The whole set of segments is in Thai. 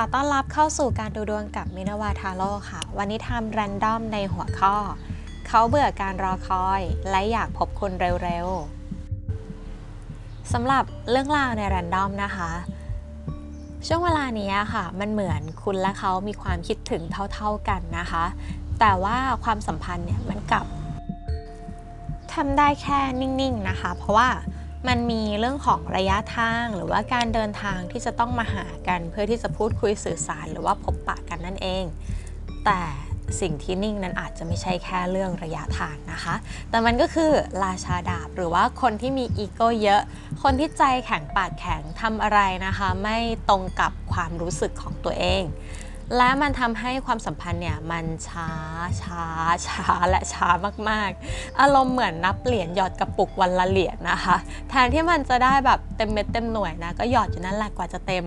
อต้อนรับเข้าสู่การดูดวงกับมินาวาทาโร่ค่ะ วันนี้ทำแรนดอมในหัวข้อ เขาเบื่อการรอคอย และอยากพบคุณเร็วๆสำหรับเรื่องราวในแรนดอมนะคะ ช่วงเวลานี้ค่ะ มันเหมือนคุณและเขามีความคิดถึงเท่าๆกันนะคะ แต่ว่าความสัมพันธ์เนี่ยมันกลับทำได้แค่นิ่งๆนะคะ เพราะว่า มันมีเรื่องของระยะทางหรือว่าการเดินทางที่จะต้องมาหากันเพื่อที่จะพูดคุยสื่อสารหรือว่าพบปะกันนั่นเอง แต่สิ่งที่นิ่งนั้นอาจจะไม่ใช่แค่เรื่องระยะทางนะคะ แต่มันก็คือราชาดาบหรือว่าคนที่มีอีโก้เยอะ คนที่ใจแข็งปากแข็งทำอะไรนะคะ ไม่ตรงกับความรู้สึกของตัวเอง และมันทำให้ความสัมพันธ์เนี่ยมันช้าช้าช้าและช้ามากๆ อารมณ์เหมือนนับเหรียญหยอดกระปุกวันละเหรียญนะคะ แทนที่มันจะได้แบบเต็มเม็ดเต็มหน่วยนะก็หยอดอยู่นั่นแหละกว่าจะเต็ม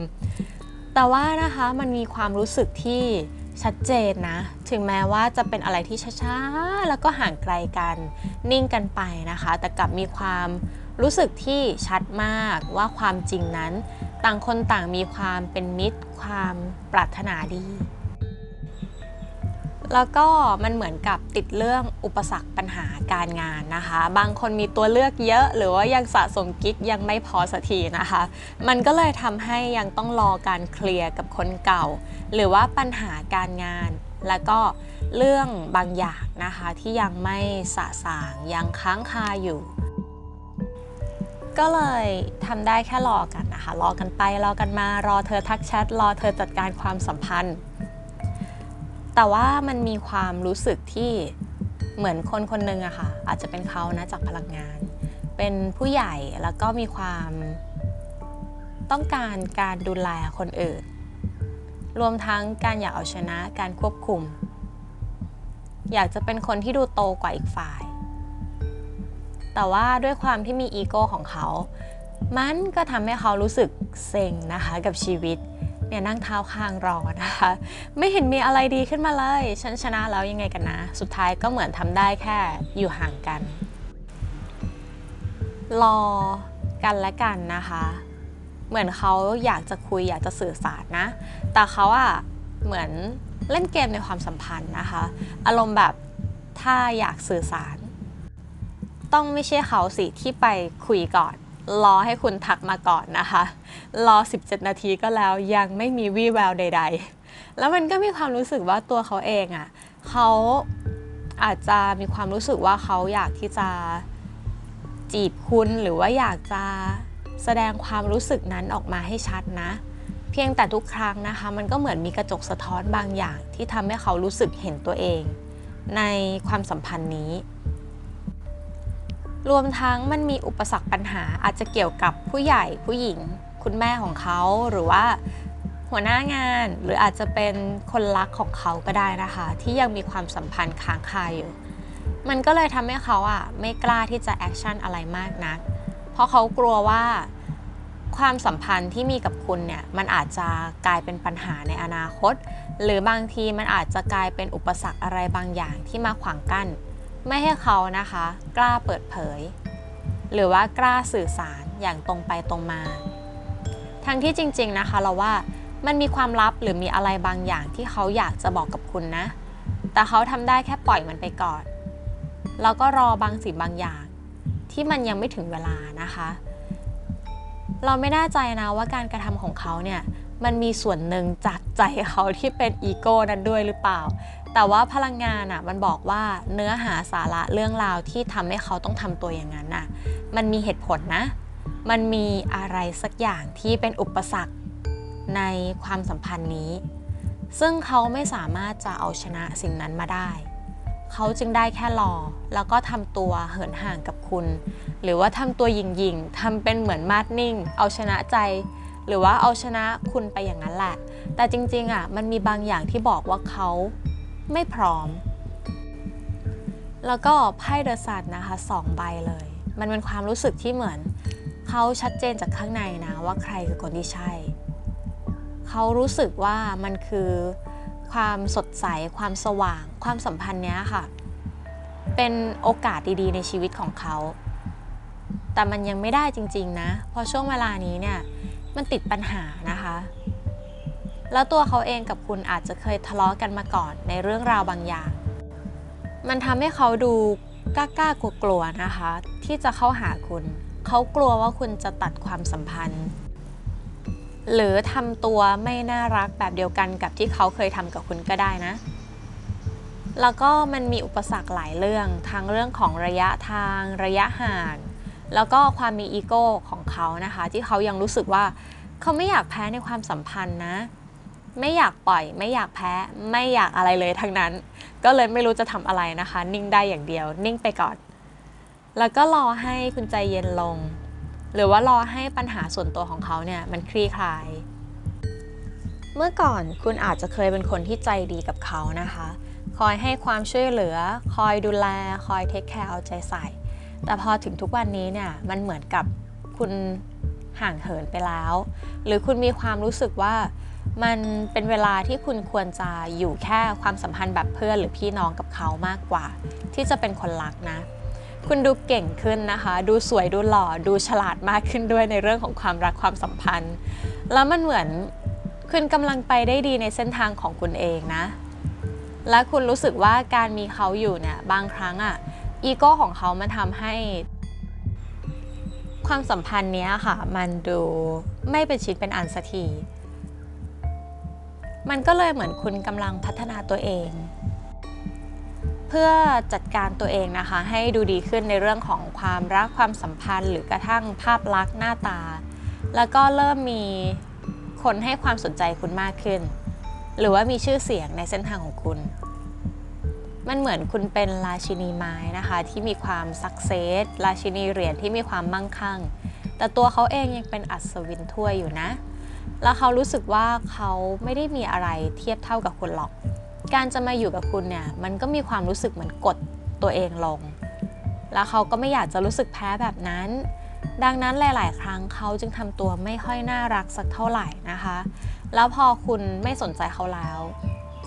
แต่ว่านะคะมันมีความรู้สึกที่ชัดเจนนะ ถึงแม้ว่าจะเป็นอะไรที่ช้าๆ แล้วก็ห่างไกลกัน นิ่งกันไปนะคะ แต่กลับมีความรู้สึกที่ชัดมากว่าความจริงนั้น ต่างคนต่างมีความเป็นมิตร ความปรารถนาดี แล้วก็มันเหมือนกับติดเรื่องอุปสรรคปัญหาการงานนะคะ บางคนมีตัวเลือกเยอะ หรือว่ายังสะสมกิ๊กยังไม่พอสักทีนะคะ มันก็เลยทำให้ยังต้องรอการเคลียร์กับคนเก่า หรือว่าปัญหาการงาน แล้วก็เรื่องบางอย่างนะคะที่ยังไม่สะสางยังค้างคาอยู่ ก็เลยทำได้แค่รอกันนะคะ รอกันไป รอกันมา รอเธอทักแชท รอเธอจัดการความสัมพันธ์ แต่ว่ามันมีความรู้สึกที่เหมือนคนคนหนึ่งอะค่ะ อาจจะเป็นเขานะจากพลังงาน เป็นผู้ใหญ่แล้วก็มีความต้องการการดูแลคนอื่น รวมทั้งการอยากเอาชนะการควบคุม อยากจะเป็นคนที่ดูโตกว่าอีกฝ่าย แต่ว่าด้วยความที่มีอีโก้ของเขา มันก็ทำให้เขารู้สึกเซ็งนะคะกับชีวิต เนี่ยนั่งเท้าข้างรอนะคะ ไม่เห็นมีอะไรดีขึ้นมาเลย ฉันชนะแล้วยังไงกันนะ สุดท้ายก็เหมือนทำได้แค่อยู่ห่างกัน รอกันและกันนะคะ เหมือนเขาอยากจะคุยอยากจะสื่อสารนะ แต่เขาอะเหมือนเล่นเกมในความสัมพันธ์นะคะ อารมณ์แบบถ้าอยากสื่อสาร ต้องไม่ใช่เขาสิที่ไปคุยก่อน รอให้คุณทักมาก่อนนะคะ รอ 17 นาทีก็แล้วยังไม่มีวี่แววใด ๆ แล้วมันก็มีความรู้สึกว่าตัวเขาเองอะ่ะเขาอาจจะมีความรู้สึกว่าเขาอยากที่จะจีบคุณหรือว่าอยากจะแสดงความรู้สึกนั้นออกมาให้ชัดนะ เพียงแต่ทุกครั้งนะคะ มันก็เหมือนมีกระจกสะท้อนบางอย่างที่ทำให้เขารู้สึกเห็นตัวเอง ในความสัมพันธ์นี้ รวมทั้งมันมีอุปสรรคปัญหาอาจจะเกี่ยวกับผู้ใหญ่ผู้หญิง คุณแม่ของเขาหรือว่าหัวหน้างานหรืออาจจะเป็นคนรักของเขาก็ได้นะคะ ที่ยังมีความสัมพันธ์ค้างคาอยู่ มันก็เลยทำให้เขาอะไม่กล้าที่จะแอคชั่นอะไรมากนัก เพราะเขากลัวว่าความสัมพันธ์ที่มีกับคุณเนี่ยมันอาจจะกลายเป็นปัญหาในอนาคต หรือบางทีมันอาจจะกลายเป็นอุปสรรคอะไรบางอย่างที่มาขวางกั้น ไม่ให้เขานะคะ กล้าเปิดเผย หรือว่ากล้าสื่อสารอย่างตรงไปตรงมา ทั้งที่จริงๆนะคะเราว่ามันมีความลับหรือมีอะไรบางอย่างที่เขาอยากจะบอกกับคุณนะ แต่เขาทำได้แค่ปล่อยมันไปก่อน แล้วก็รอบางสิ่งบางอย่าง ที่มันยังไม่ถึงเวลานะคะ เราไม่แน่ใจนะว่าการกระทำของเขาเนี่ยมันมีส่วนหนึ่งจากใจเขาที่เป็นอีโก้นั้นด้วยหรือเปล่า แต่ว่าพลังงานอะมันบอกว่าเนื้อหาสาระเรื่องราวที่ทำให้เขาต้องทำตัวอย่างนั้นน่ะมันมีเหตุผลนะ มันมีอะไรสักอย่างที่เป็นอุปสรรคในความสัมพันธ์นี้ ซึ่งเขาไม่สามารถจะเอาชนะสิ่งนั้นมาได้ เขาจึงได้แค่รอ แล้วก็ทำตัวเหินห่างกับคุณ หรือว่าทำตัวหยิงทำเป็นเหมือนมาดนิ่ง เอาชนะใจ หรือว่าเอาชนะคุณไปอย่างนั้นแหละ แต่จริงๆอะมันมีบางอย่างที่บอกว่าเขา ไม่พร้อม แล้วก็ไพ่เดอะซันนะคะสองใบเลย มันเป็นความรู้สึกที่เหมือน เขาชัดเจนจากข้างในนะว่าใครคือคนที่ใช่ เขารู้สึกว่ามันคือความสดใส ความสว่าง ความสัมพันธ์เนี้ยค่ะ เป็นโอกาสดีๆ ในชีวิตของเขา แต่มันยังไม่ได้จริง ๆ นะ เพราะช่วงเวลานี้เนี่ย มันติดปัญหานะคะ แล้วตัวเขาเองกับคุณอาจจะเคยทะเลาะกันมาก่อนในเรื่องราวบางอย่าง มันทำให้เขาดูกล้าๆกลัวๆนะคะ ที่จะเข้าหาคุณ เขากลัวว่าคุณจะตัดความสัมพันธ์ หรือทำตัวไม่น่ารักแบบเดียวกันกับที่เขาเคยทำกับคุณก็ได้นะ แล้วก็มันมีอุปสรรคหลายเรื่องทั้งเรื่องของระยะทาง ระยะห่าง แล้วก็ความมีอีโก้ของเขานะคะ ที่เขายังรู้สึกว่าเขาไม่อยากแพ้ในความสัมพันธ์นะ ไม่อยากปล่อย ไม่อยากแพ้ ไม่อยากอะไรเลยทั้งนั้น ก็เลยไม่รู้จะทำอะไรนะคะ นิ่งได้อย่างเดียว นิ่งไปก่อน แล้วก็รอให้คุณใจเย็นลง หรือว่ารอให้ปัญหาส่วนตัวของเขาเนี่ยมันคลี่คลาย เมื่อก่อนคุณอาจจะเคยเป็นคนที่ใจดีกับเขานะคะ คอยให้ความช่วยเหลือ คอยดูแล คอยเทคแคร์เอาใจใส่ แต่พอถึงทุกวันนี้เนี่ยมันเหมือนกับคุณห่างเหินไปแล้ว หรือคุณมีความรู้สึกว่า มันเป็นเวลาที่คุณควรจะอยู่แค่ความสัมพันธ์แบบเพื่อนหรือพี่น้องกับเขามากกว่า ที่จะเป็นคนรักนะ คุณดูเก่งขึ้นนะคะ ดูสวยดูหล่อดูฉลาดมากขึ้นด้วยในเรื่องของความรักความสัมพันธ์ แล้วมันเหมือนคุณกำลังไปได้ดีในเส้นทางของคุณเองนะ และคุณรู้สึกว่าการมีเขาอยู่เนี่ยบางครั้งอะอีโก้ของเขามันทำให้ ความสัมพันธ์เนี้ยค่ะ มันดูไม่เป็นชิ้นเป็นอันสักที มันก็เลยเหมือนคุณกำลังพัฒนาตัวเอง เพื่อจัดการตัวเองนะคะ ให้ดูดีขึ้นในเรื่องของความรักความสัมพันธ์ หรือกระทั่งภาพลักษณ์หน้าตา แล้วก็เริ่มมีคนให้ความสนใจคุณมากขึ้น หรือว่ามีชื่อเสียงในเส้นทางของคุณ มันเหมือนคุณเป็นราชินีไม้นะคะ ที่มีความสักเซสราชินีเหรียญที่มีความมั่งคั่ง แต่ตัวเขาเองยังเป็นอัศวินถ้วยอยู่นะ แล้วเขารู้สึกว่าเขาไม่ได้มีอะไรเทียบเท่ากับคุณหรอก การจะมาอยู่กับคุณเนี่ยมันก็มีความรู้สึกเหมือนกดตัวเองลง แล้วเขาก็ไม่อยากจะรู้สึกแพ้แบบนั้น ดังนั้นหลาย ๆ ครั้งเขาจึงทำตัวไม่ค่อยน่ารักสักเท่าไหร่นะคะ แล้วพอคุณไม่สนใจเขาแล้ว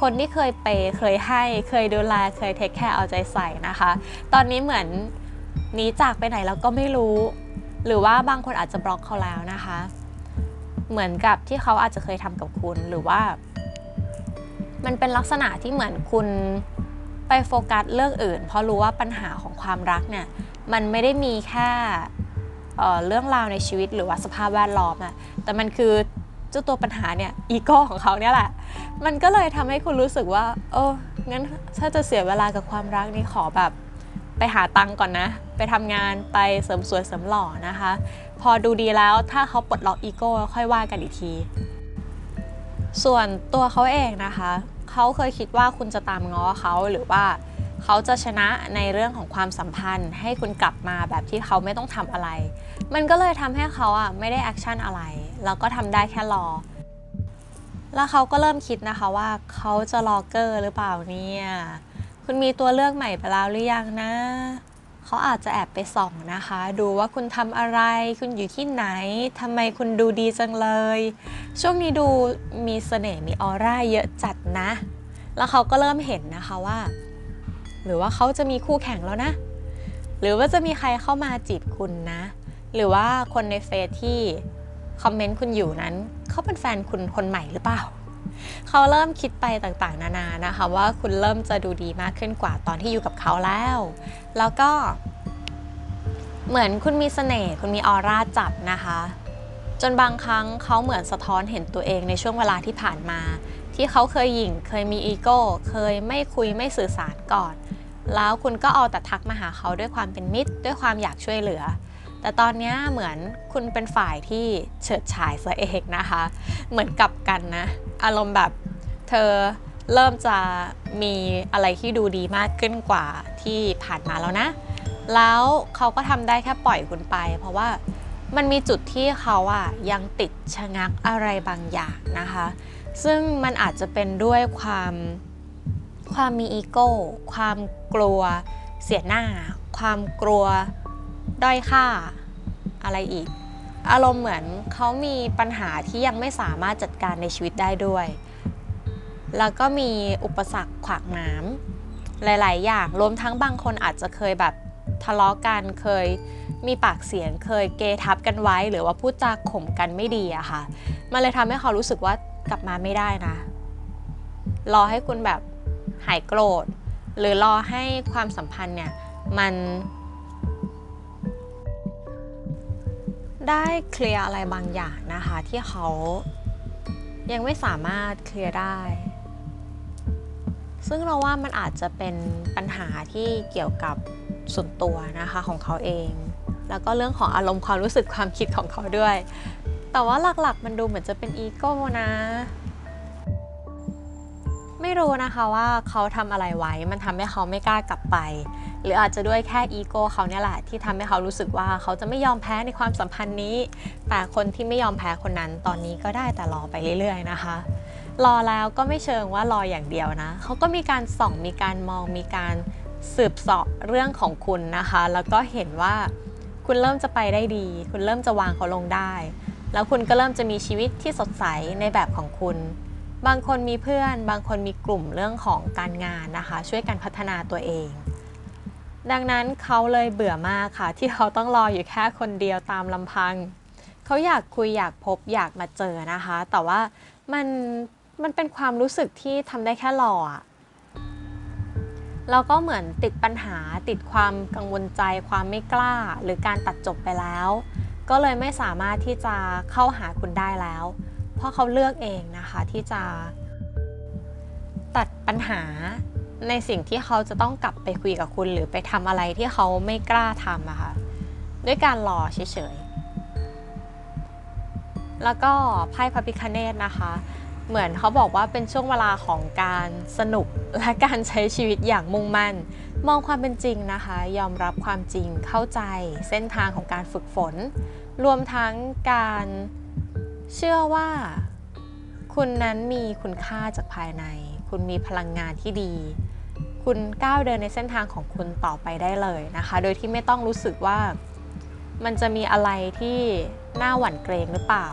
คนที่เคยเปเคยให้ เคยดูแลเคยเทคแคร์เอาใจใส่นะคะ ตอนนี้เหมือนหนีจากไปไหนแล้วก็ไม่รู้ หรือว่าบางคนอาจจะบล็อกเขาแล้วนะคะ เหมือนกับที่เขาอาจจะเคยทำกับคุณหรือว่า มันเป็นลักษณะที่เหมือนคุณไปโฟกัสเรื่องอื่น เพราะรู้ว่าปัญหาของความรักเนี่ยมันไม่ได้มีแค่เเรื่องราวในชีวิตหรือว่าสภาพแวดล้อมอะแต่มันคือเจ้าตัวปัญหาเนี่ยอีโก้ของเขาเนี่ยแหละ มันก็เลยทำให้คุณรู้สึกว่า เอองั้นถ้าจะเสียเวลากับความรักนี่ขอแบบไปหาตังก่อนนะ ไปทำงานไปเสริมสวยเสริมหล่อนะคะ พอดูดีแล้วถ้าเขาปลดล็อกอีโก้ค่อยว่ากันอีกที ส่วนตัวเขาเองนะคะ เขาเคยคิดว่าคุณจะตามง้อเขาหรือว่าเขาจะชนะในเรื่องของความสัมพันธ์ ให้คุณกลับมาแบบที่เขาไม่ต้องทำอะไร มันก็เลยทำให้เขาอะไม่ได้แอคชั่นอะไร แล้วก็ทำได้แค่รอ แล้วเขาก็เริ่มคิดนะคะว่าเขาจะรอเกอร์หรือเปล่าเนี่ย คุณมีตัวเลือกใหม่ไปแล้วหรือยังนะ เขาอาจจะแอบไปส่องนะคะ ดูว่าคุณทำอะไร คุณอยู่ที่ไหนทำไมคุณดูดีจังเลย ช่วงนี้ดูมีเสน่ห์มีออร่าเยอะจัดนะ แล้วเขาก็เริ่มเห็นนะคะว่า หรือว่าเขาจะมีคู่แข่งแล้วนะ หรือว่าจะมีใครเข้ามาจีบคุณนะ หรือว่าคนในเฟซที่คอมเมนต์คุณอยู่นั้น เขาเป็นแฟนคุณคนใหม่หรือเปล่า เขาเริ่มคิดไปต่างๆ นานานะคะ ว่าคุณเริ่มจะดูดีมากขึ้นกว่าตอนที่อยู่กับเขาแล้ว แล้วก็ เหมือนคุณมีเสน่ห์คุณมีออร่าจับนะคะ จนบางครั้งเขาเหมือนสะท้อนเห็นตัวเองในช่วงเวลาที่ผ่านมา ที่เขาเคยหยิ่งเคยมีอีโก้เคยไม่คุยไม่สื่อสารก่อน แล้วคุณก็เอาแต่ทักมาหาเขาด้วยความเป็นมิตร ด้วยความอยากช่วยเหลือแต่ตอนนี้เหมือนคุณเป็นฝ่ายที่เฉิดฉายซะเองนะคะ เหมือนกับกันนะ อารมณ์แบบเธอเริ่มจะมีอะไรที่ดูดีมากขึ้นกว่าที่ผ่านมาแล้วนะ แล้วเขาก็ทำได้แค่ปล่อยคุณไป เพราะว่ามันมีจุดที่เขาอะยังติดชะงักอะไรบางอย่างนะคะ ซึ่งมันอาจจะเป็นด้วยความความมีอีโก้ ความกลัวเสียหน้า ความกลัวด้อยค่าอะไรอีก อารมณ์เหมือนเขามีปัญหาที่ยังไม่สามารถจัดการในชีวิตได้ด้วย แล้วก็มีอุปสรรคขวากหน้ำหลาย ๆ อย่าง รวมทั้งบางคนอาจจะเคยแบบทะเลาะกัน เคยมีปากเสียง เคยเกทับกันไว้ หรือว่าพูดจาข่มกันไม่ดีอะค่ะ มันเลยทำให้เขารู้สึกว่ากลับมาไม่ได้นะ รอให้คุณแบบหายโกรธ หรือรอให้ความสัมพันธ์เนี่ยมัน ได้เคลียร์อะไรบางอย่างนะคะ ที่เขายังไม่สามารถเคลียร์ได้ ซึ่งเราว่ามันอาจจะเป็นปัญหาที่เกี่ยวกับส่วนตัวนะคะของเขาเอง แล้วก็เรื่องของอารมณ์ความรู้สึกความคิดของเขาด้วย แต่ว่าหลักๆ มันดูเหมือนจะเป็นอีโก้นะ ไม่รู้นะคะว่าเขาทำอะไรไว้ มันทำให้เขาไม่กล้ากลับไป หรืออาจจะด้วยแค่อีโก้เขาเนี่ยแหละที่ทำให้เขารู้สึกว่าเขาจะไม่ยอมแพ้ในความสัมพันธ์นี้ แต่คนที่ไม่ยอมแพ้คนนั้น ตอนนี้ก็ได้แต่รอไปเรื่อย ๆ นะคะ รอแล้วก็ไม่เชิงว่ารออย่างเดียวนะ เขาก็มีการส่องมีการมองมีการสืบเสาะเรื่องของคุณนะคะ แล้วก็เห็นว่าคุณเริ่มจะไปได้ดี คุณเริ่มจะวางเขาลงได้ แล้วคุณก็เริ่มจะมีชีวิตที่สดใสในแบบของคุณ บางคนมีเพื่อน บางคนมีกลุ่มเรื่องของการงานนะคะ ช่วยกันพัฒนาตัวเอง ดังนั้นเขาเลยเบื่อมากค่ะ ที่เขาต้องรออยู่แค่คนเดียวตามลำพัง เขาอยากคุยอยากพบอยากมาเจอนะคะ แต่ว่ามันมันเป็นความรู้สึกที่ทำได้แค่รออะแล้วก็เหมือนติดปัญหาติดความกังวลใจความไม่กล้า หรือการตัดจบไปแล้ว ก็เลยไม่สามารถที่จะเข้าหาคุณได้แล้ว ราะเขาเลือกเองนะคะที่จะตัดปัญหาในสิ่งที่เขาจะต้องกลับไปคุยกับคุณ หรือไปทำอะไรที่เขาไม่กล้าทำอะค่ะด้วยการรอเฉยๆ แล้วก็ไพ่พระพิคเนตนะคะ เหมือนเขาบอกว่าเป็นช่วงเวลาของการสนุกและการใช้ชีวิตอย่างมุ่งมั่น มองความเป็นจริงนะคะ ยอมรับความจริงเข้าใจเส้นทางของการฝึกฝน รวมทั้งการ เชื่อว่า คุณนั้นมีคุณค่าจากภายใน คุณมีพลังงานที่ดี คุณก้าวเดินในเส้นทางของคุณต่อไปได้เลยนะคะ โดยที่ไม่ต้องรู้สึกว่ามันจะมีอะไรที่น่าหวั่นเกรงหรือเปล่า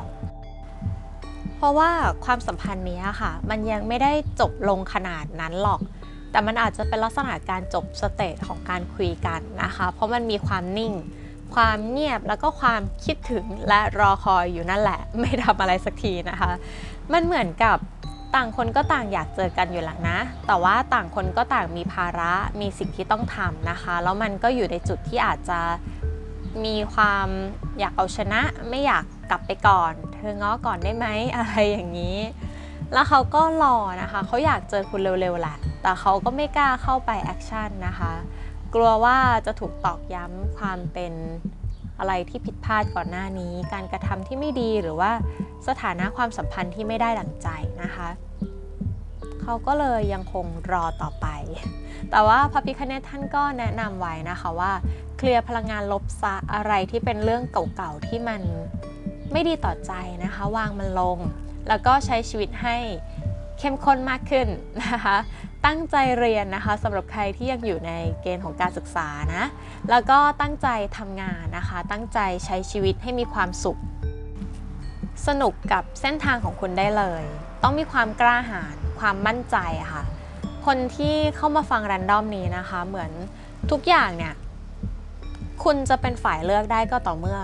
เพราะว่าความสัมพันธ์นี้ค่ะ มันยังไม่ได้จบลงขนาดนั้นหรอก แต่มันอาจจะเป็นลักษณะการจบสเตจของการคุยกันนะคะ เพราะมันมีความนิ่ง ความเงียบแล้วก็ความคิดถึงและรอคอยอยู่นั่นแหละ ไม่ทำอะไรสักทีนะคะ มันเหมือนกับต่างคนก็ต่างอยากเจอกันอยู่หลังนะ แต่ว่าต่างคนก็ต่างมีภาระมีสิ่งที่ต้องทำนะคะ แล้วมันก็อยู่ในจุดที่อาจจะมีความอยากเอาชนะ ไม่อยากกลับไปก่อน เธอง้อก่อนได้ไหมอะไรอย่างนี้ แล้วเขาก็รอนะคะ เขาอยากเจอคุณเร็วๆแหละ แต่เขาก็ไม่กล้าเข้าไปแอคชั่นนะคะ กลัวว่าจะถูกตอกย้ำความเป็นอะไรที่ผิดพลาดก่อนหน้านี้ การกระทำที่ไม่ดีหรือว่าสถานะความสัมพันธ์ที่ไม่ได้ดั่งใจนะคะเขาก็เลยยังคงรอต่อไป แต่ว่าพระพิคเนตท่านก็แนะนำไว้นะคะว่า เคลียร์พลังงานลบซะอะไรที่เป็นเรื่องเก่าๆที่มันไม่ดีต่อใจนะคะ วางมันลง แล้วก็ใช้ชีวิตให้เข้มข้นมากขึ้นนะคะ ตั้งใจเรียนนะคะสำหรับใครที่ยังอยู่ในเกณฑ์ของการศึกษานะ แล้วก็ตั้งใจทำงานนะคะ ตั้งใจใช้ชีวิตให้มีความสุข สนุกกับเส้นทางของคุณได้เลย ต้องมีความกล้าหาญความมั่นใจะค่ะ คนที่เข้ามาฟังรันดอมนี้นะคะ เหมือนทุกอย่างเนี่ย คุณจะเป็นฝ่ายเลือกได้ก็ต่อเมื่อ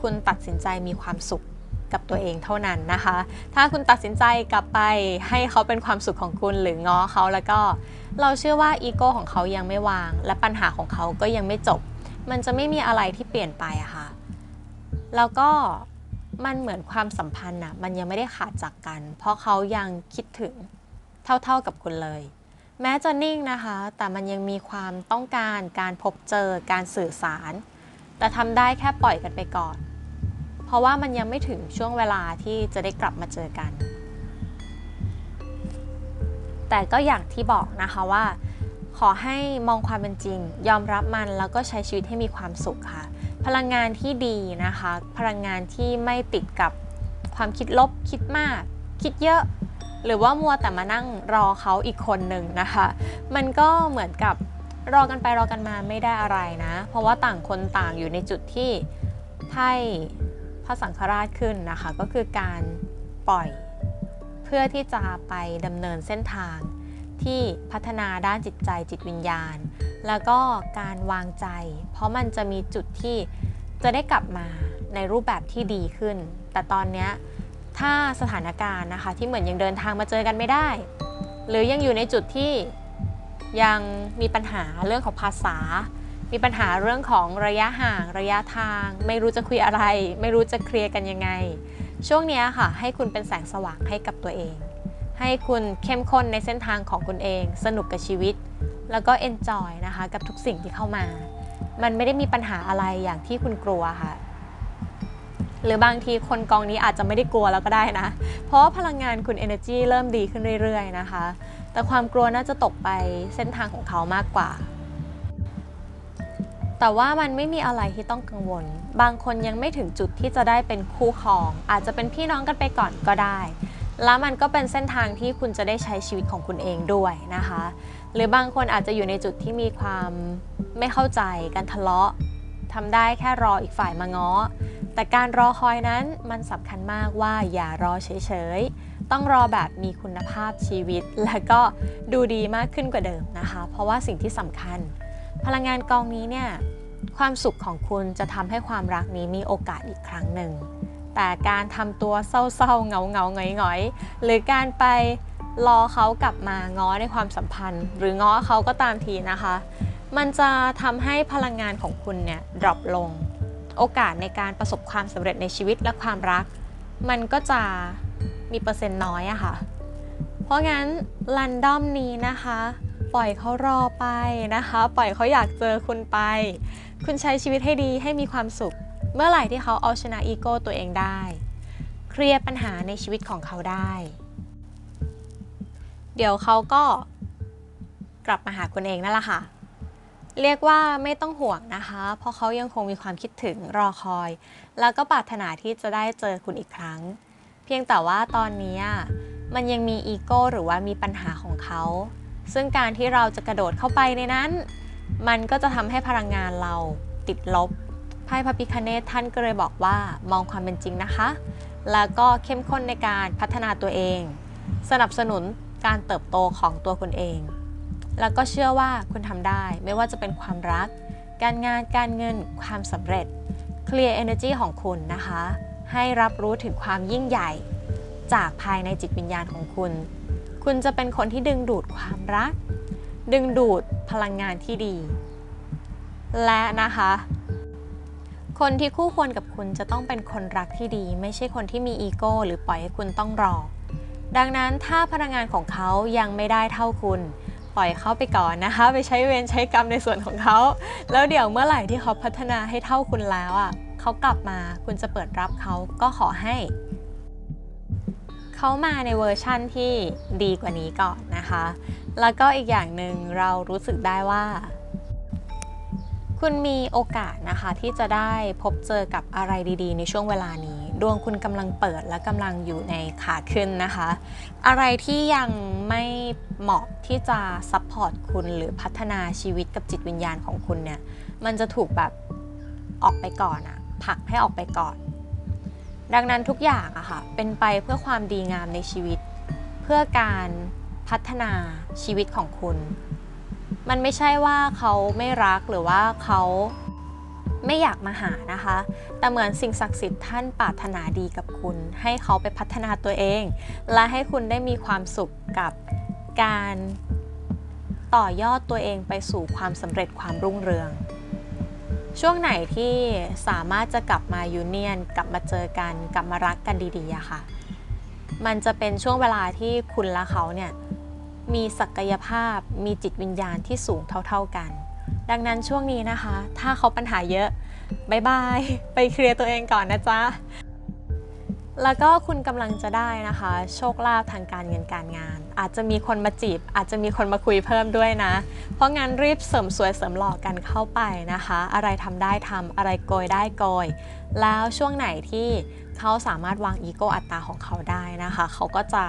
คุณตัดสินใจมีความสุข กับตัวเองเท่านั้นนะคะ ถ้าคุณตัดสินใจกลับไปให้เขาเป็นความสุขของคุณหรือง้อเขาแล้วก็ เราเชื่อว่าอีโก้ของเขายังไม่วาง และปัญหาของเขาก็ยังไม่จบ มันจะไม่มีอะไรที่เปลี่ยนไปอะค่ะ แล้วก็มันเหมือนความสัมพันธ์อะมันยังไม่ได้ขาดจากกัน เพราะเขายังคิดถึงเท่าๆกับคุณเลย แม้จะนิ่งนะคะ แต่มันยังมีความต้องการการพบเจอการสื่อสาร แต่ทำได้แค่ปล่อยกันไปก่อน เพราะว่ามันยังไม่ถึงช่วงเวลาที่จะได้กลับมาเจอกัน แต่ก็อย่างที่บอกนะคะว่า ขอให้มองความเป็นจริง ยอมรับมันแล้วก็ใช้ชีวิตให้มีความสุขค่ะ พลังงานที่ดีนะคะ พลังงานที่ไม่ติดกับความคิดลบคิดมาก คิดเยอะหรือว่ามัวแต่มานั่งรอเขาอีกคนหนึ่งนะคะ มันก็เหมือนกับรอกันไปรอกันมาไม่ได้อะไรนะ เพราะว่าต่างคนต่างอยู่ในจุดที่ไพ่ ระสังฆราชขึ้นนะคะ ก็คือการปล่อยเพื่อที่จะไปดำเนินเส้นทางที่พัฒนาด้านจิตใจจิตวิญญาณ แล้วก็การวางใจ เพราะมันจะมีจุดที่จะได้กลับมาในรูปแบบที่ดีขึ้น แต่ตอนนี้ถ้าสถานการณ์นะคะที่เหมือนยังเดินทางมาเจอกันไม่ได้ หรือยังอยู่ในจุดที่ยังมีปัญหาเรื่องของภาษา มีปัญหาเรื่องของระยะห่างระยะทาง ไม่รู้จะคุยอะไร ไม่รู้จะเคลียร์กันยังไง ช่วงนี้ค่ะ ให้คุณเป็นแสงสว่างให้กับตัวเอง ให้คุณเข้มข้นในเส้นทางของคุณเอง สนุกกับชีวิต แล้วก็ enjoy นะคะ กับทุกสิ่งที่เข้ามา มันไม่ได้มีปัญหาอะไรอย่างที่คุณกลัวค่ะ หรือบางทีคนกองนี้อาจจะไม่ได้กลัวแล้วก็ได้นะ เพราะพลังงานคุณ energy เริ่มดีขึ้นเรื่อย ๆ นะคะ แต่ความกลัวน่าจะตกไปเส้นทางของเขามากกว่า แต่ว่ามันไม่มีอะไรที่ต้องกังวล บางคนยังไม่ถึงจุดที่จะได้เป็นคู่ครอง อาจจะเป็นพี่น้องกันไปก่อนก็ได้ แล้วมันก็เป็นเส้นทางที่คุณจะได้ใช้ชีวิตของคุณเองด้วยนะคะ หรือบางคนอาจจะอยู่ในจุดที่มีความไม่เข้าใจการทะเลาะทำได้แค่รออีกฝ่ายมาง้อ แต่การรอคอยนั้นมันสำคัญมากว่าอย่ารอเฉยๆ ต้องรอแบบมีคุณภาพชีวิต และก็ดูดีมากขึ้นกว่าเดิมนะคะ เพราะว่าสิ่งที่สำคัญ พลังงานกองนี้เนี่ยความสุขของคุณจะทำให้ความรักนี้มีโอกาสอีกครั้งหนึ่ง แต่การทำตัวเศร้าๆเงาๆหงอยๆ หรือการไปรอเขากลับมาง้อในความสัมพันธ์ หรือง้อเขาก็ตามทีนะคะ มันจะทำให้พลังงานของคุณเนี่ยดรอปลง โอกาสในการประสบความสำเร็จในชีวิตและความรัก มันก็จะมีเปอร์เซ็นต์น้อยอะค่ะ เพราะงั้นรันดอมนี้นะคะ ปล่อยเขารอไปนะคะ ปล่อยเขาอยากเจอคุณไป คุณใช้ชีวิตให้ดีให้มีความสุข เมื่อไหร่ที่เขาเอาชนะอีโก้ตัวเองได้ เคลียร์ปัญหาในชีวิตของเขาได้ เดี๋ยวเขาก็กลับมาหาคุณเองนั่นแหละค่ะ เรียกว่าไม่ต้องห่วงนะคะ เพราะเขายังคงมีความคิดถึงรอคอย แล้วก็ปรารถนาที่จะได้เจอคุณอีกครั้ง เพียงแต่ว่าตอนนี้มันยังมีอีโก้หรือว่ามีปัญหาของเขา ซึ่งการที่เราจะกระโดดเข้าไปในนั้น มันก็จะทำให้พลังงานเราติดลบไพ่พระพิคเนตท่านก็เลยบอกว่ามองความเป็นจริงนะคะ แล้วก็เข้มข้นในการพัฒนาตัวเอง สนับสนุนการเติบโตของตัวคุณเอง แล้วก็เชื่อว่าคุณทำได้ไม่ว่าจะเป็นความรัก การงานการเงินความสำเร็จเคลียร์ energy ของคุณนะคะ ให้รับรู้ถึงความยิ่งใหญ่ จากภายในจิตวิญญาณของคุณ คุณจะเป็นคนที่ดึงดูดความรัก ดึงดูดพลังงานที่ดี และนะคะ คนที่คู่ควรกับคุณจะต้องเป็นคนรักที่ดี ไม่ใช่คนที่มีอีโก้หรือปล่อยให้คุณต้องรอ ดังนั้นถ้าพลังงานของเขายังไม่ได้เท่าคุณปล่อยเขาไปก่อนนะคะ ไปใช้เวรใช้กรรมในส่วนของเขา แล้วเดี๋ยวเมื่อไหร่ที่เขาพัฒนาให้เท่าคุณแล้วอะเขากลับมาคุณจะเปิดรับเขาก็ขอให้ เขามาในเวอร์ชั่นที่ดีกว่านี้ก่อนนะคะ แล้วก็อีกอย่างหนึ่งเรารู้สึกได้ว่า คุณมีโอกาสนะคะที่จะได้พบเจอกับอะไรดีๆ ในช่วงเวลานี้ ดวงคุณกำลังเปิดและกำลังอยู่ในขาขึ้นนะคะ อะไรที่ยังไม่เหมาะที่จะซัพพอร์ตคุณหรือพัฒนาชีวิตกับจิตวิญญาณของคุณเนี่ย มันจะถูกแบบออกไปก่อนอะผลักให้ออกไปก่อน ดังนั้นทุกอย่างอะค่ะเป็นไปเพื่อความดีงามในชีวิต เพื่อการพัฒนาชีวิตของคุณ มันไม่ใช่ว่าเขาไม่รักหรือว่าเขาไม่อยากมาหานะคะ แต่เหมือนสิ่งศักดิ์สิทธิ์ท่านปรารถนาดีกับคุณ ให้เขาไปพัฒนาตัวเอง และให้คุณได้มีความสุขกับการต่อยอดตัวเองไปสู่ความสำเร็จความรุ่งเรือง ช่วงไหนที่สามารถจะกลับมายูเนียน กลับมาเจอกัน กลับมารักกันดีๆอะค่ะ มันจะเป็นช่วงเวลาที่คุณและเขาเนี่ยมีศักยภาพมีจิตวิญญาณที่สูงเท่า ๆกัน ดังนั้นช่วงนี้นะคะ ถ้าเขาปัญหาเยอะบายบาย ไปเคลียร์ตัวเองก่อนนะจ๊ะ แล้วก็คุณกำลังจะได้นะคะ โชคลาภทางการเงินการงาน อาจจะมีคนมาจีบ อาจจะมีคนมาคุยเพิ่มด้วยนะ เพราะงั้นรีบเสริมสวยเสริมหล่อกันเข้าไปนะคะ อะไรทำได้ทำอะไรโกยได้โกย แล้วช่วงไหนที่เขาสามารถวางอีโก้อัตตาของเขาได้นะคะ เขาก็จะ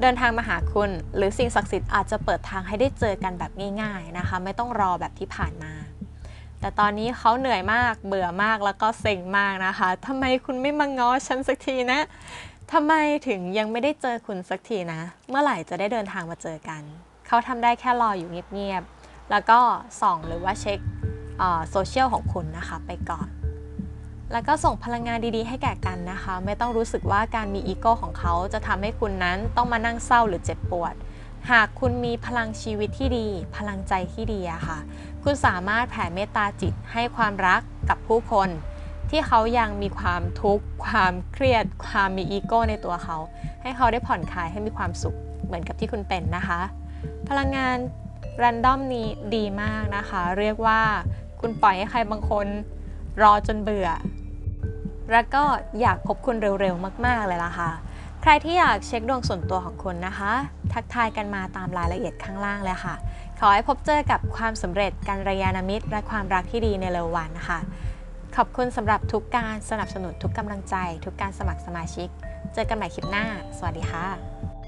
เดินทางมาหาคุณ หรือสิ่งศักดิ์สิทธิ์อาจจะเปิดทางให้ได้เจอกันแบบง่ายๆนะคะ ไม่ต้องรอแบบที่ผ่านมา แต่ตอนนี้เขาเหนื่อยมากเบื่อมากแล้วก็เซ็งมากนะคะทำไมคุณไม่มาง้อฉันสักทีนะ ทำไมถึงยังไม่ได้เจอคุณสักทีนะ เมื่อไหร่จะได้เดินทางมาเจอกัน เขาทำได้แค่รออยู่เงียบๆ แล้วก็ส่องหรือว่าเช็คโซเชียลของคุณนะคะไปก่อน แล้วก็ส่งพลังงานดีๆ ให้แก่กันนะคะ ไม่ต้องรู้สึกว่าการมีอีโก้ของเขาจะทำให้คุณนั้นต้องมานั่งเศร้าหรือเจ็บปวด หากคุณมีพลังชีวิตที่ดี พลังใจที่ดีอะค่ะ คุณสามารถแผ่เมตตาจิตให้ความรักกับผู้คน ที่เขายังมีความทุกข์ความเครียด ความมีอีโก้ในตัวเขา ให้เขาได้ผ่อนคลายให้มีความสุขเหมือนกับที่คุณเป็นนะคะ พลังงานแรนดอมนี้ดีมากนะคะ เรียกว่าคุณปล่อยให้ใครบางคนรอจนเบื่อ แล้วก็อยากพบคุณเร็วๆมาก ๆ เลยล่ะค่ะ ใครที่อยากเช็คดวงส่วนตัวของคุณนะคะ ทักทายกันมาตามรายละเอียดข้างล่างเลยค่ะ ขอให้พบเจอกับความสำเร็จการระยานามิตร และความรักที่ดีในเร็ววันนะคะ ขอบคุณสำหรับทุกการสนับสนุนทุกกำลังใจ ทุกการสมัครสมาชิก เจอกันใหม่คลิปหน้า สวัสดีค่ะ